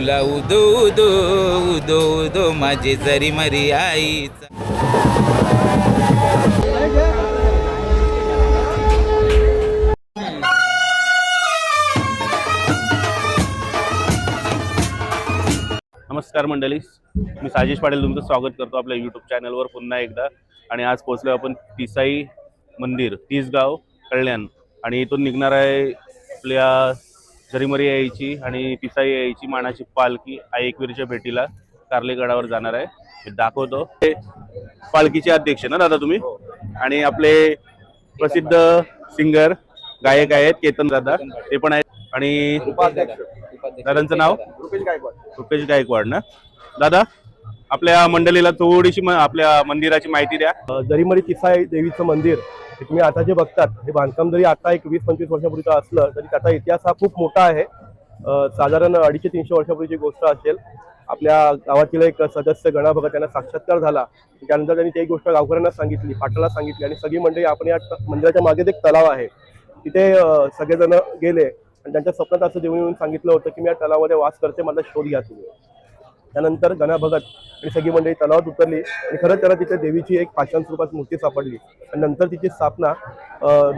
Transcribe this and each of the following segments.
बोला उदो उदो उदो उदो माझी जरी मरी आई नमस्कार मंडळी मी साजेश पाटील तुमचं स्वागत करतो आपल्या यूट्यूब चॅनलवर पुन्हा एकदा. आणि आज पोहोचलो आपण तिसाई मंदिर तीसगाव कल्याण. आणि इथून निघणार आहे आपल्या झरीमरी यायची आणि तिसाई यायची मानाची पालखी आई एकवीरच्या भेटीला कार्लेगडावर जाणार आहे. मी दाखवतो. पालखीचे अध्यक्ष ना दादा तुम्ही? आणि आपले प्रसिद्ध सिंगर गायक आहेत केतन दादा. ते पण आहेत. आणि दादांचं नाव? रुपेश गायकवाड ना? दादा? आपल्या मंडळीला थोडीशी आपल्या मंदिराची माहिती द्या. अ, जरीमरी तिसाई देवीचं मंदिर हे तुम्ही आता जे बघतात हे बांधकाम जरी आता एक वीस पंचवीस वर्षापूर्वीचं असलं तरी त्याचा इतिहास हा खूप मोठा आहे. साधारण अडीचशे तीनशे वर्षापूर्वीची गोष्ट असेल. आपल्या गावातील एक सदस्य गणा भगत यांना साक्षात्कार झाला. त्यानंतर त्यांनी ती गोष्ट गावकऱ्यांना सांगितली पाटाला सांगितली आणि सगळी मंडळी आपण या मंदिराच्या मागे एक तलाव आहे. तिथे सगळेजण गेले आणि त्यांच्या स्वप्नात असं देऊन येऊन सांगितलं होतं की मी या तलावामध्ये वास करते मला शोध घ्या तुम्ही. त्यानंतर गणा भगत आणि सगळी मंडळी तलावात उतरली आणि खरंच त्याला तिथे देवीची एक पाषाण स्वरूपात मूर्ती सापडली. आणि नंतर तिची स्थापना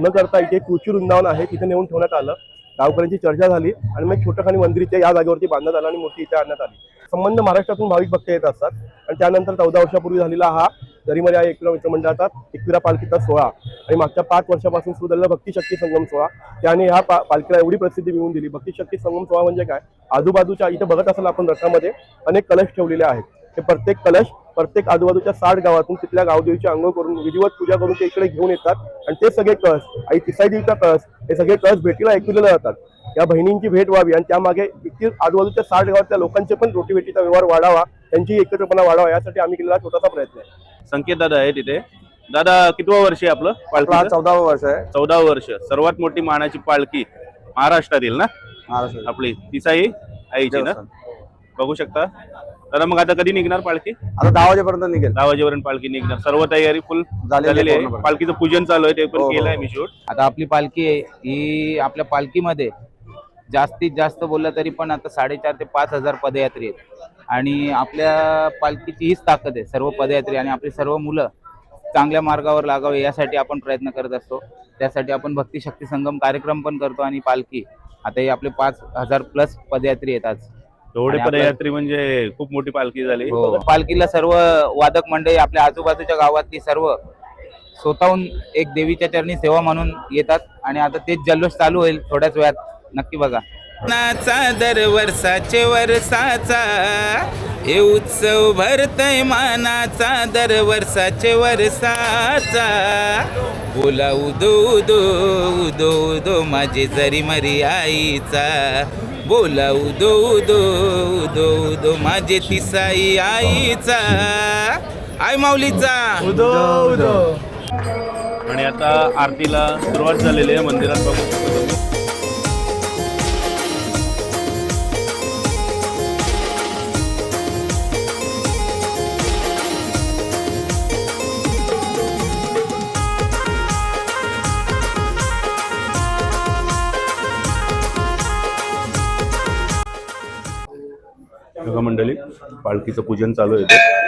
न करता इथे एक कृषी वृंदावन आहे तिथे नेऊन ठेवण्यात आलं. गावकऱ्यांची चर्चा झाली आणि मग एक छोटंखानी मंदिर इथे या जागेवरती बांधण्यात आलं आणि मूर्ती इथे आणण्यात आली. संबंध महाराष्ट्रातून भाविक भक्त येत असतात आणि त्यानंतर चौदा वर्षापूर्वी झालेला हा दरीमध्ये आहे एकविरा मित्रमंडळाचा एकविरा पालखीचा सोहळा. आणि मागच्या पाच वर्षापासून सुरू झालेला भक्तिशक्ती संगम सोहळा. त्याने ह्या पा पालखीला एवढी प्रसिद्धी मिळवून दिली. भक्तिशक्ती संगम सोहळा म्हणजे काय? आजूबाजूच्या इथं बघत असाल आपण रथामध्ये अनेक कलश ठेवलेले आहेत. हे प्रत्येक कलश प्रत्येक आजूबाजूच्या साठ गावातून तिथल्या गावदेवीची आंघोळ करून विधिवत पूजा करून ते इकडे घेऊन येतात. आणि ते सगळे कळस आई तिसाई देवीचा कळस हे सगळे कळस भेटीला ऐकलेले जातात. या बहिणींची भेट व्हावी आणि त्यामागे इतकी आजूबाजूच्या साठ गावातल्या लोकांचे पण रोटीवेटीचा व्यवहार वाढावा त्यांची एकत्रपणा वाढावा यासाठी आम्ही केलेला छोटासा प्रयत्न आहे. संकेत दादा आहे तिथे दादा कितवा वर्ष आहे आपलं पालखी चौदावं वर्ष आहे. चौदा वर्ष. सर्वात मोठी मानाची पालखी महाराष्ट्रातील ना? महाराष्ट्र आपली. तिसाई आईची ना. बघू शकता. दादा मग आता कधी निघणार पालखी? आता दहा वाजेपर्यंत निघेल. दहा वाजेपर्यंत पालखी निघणार. सर्व तयारी फुल झालेली आहे आहे. पालखीचं पूजन चालू आहे ते पण हो, हो, केलंय हो. मी शूट आता आपली पालखी आहे ही आपल्या पालखीमध्ये जास्तीत जास्त बोललं तरी पण आता साडेचार ते पाच हजार पदयात्री आहेत. आणि आपल्या पालखीची हीच ताकद आहे. सर्व पदयात्री आणि आपली सर्व मुलं चांगल्या मार्गावर लागावे यासाठी आपण प्रयत्न करत असतो. त्यासाठी आपण भक्ती शक्ती संगम कार्यक्रम पण करतो आणि पालखी. आता हे आपले पाच हजार प्लस पदयात्री आज. एवढे आणि आपलं- पदयात्री म्हणजे खूप मोठी पालखी झाली. हो. पालखीला सर्व वादक मंडळी आपल्या आजूबाजूच्या गावातली सर्व स्वतःहून एक देवीच्या चरणी सेवा म्हणून येतात. आणि आता तेच जल्लोष चालू होईल थोड्याच वेळात. नक्की बघा. नाचा दर वर्षाचे वर्षाचा. हे उत्सव भरतय मानाचा दर वर्षाचे वर्षाचा. बोला उदो उदो उदो उदो माझे जरी मरी आईचा. बोला उदो उदो उदो उदो माझे तिसाई आईचा. आई माऊलीचा. आणि आता आरतीला सुरुवात झालेली आहे मंदिरात बघू. मंडळी पालखीचं पूजन चालू येतं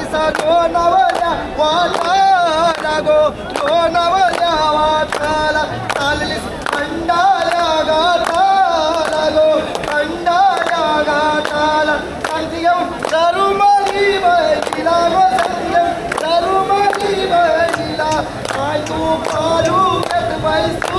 दिसा सा नवल्या वाटाला गो गो नवल्या वाटाला चाललीस खंडाल्या गाठाला गो खंडाल्या गाठाला. सांगती घेऊन दरुमली बैलीला गो सांगती घेऊन दरुमली बैलीला आय तू पाडू घेत बैसू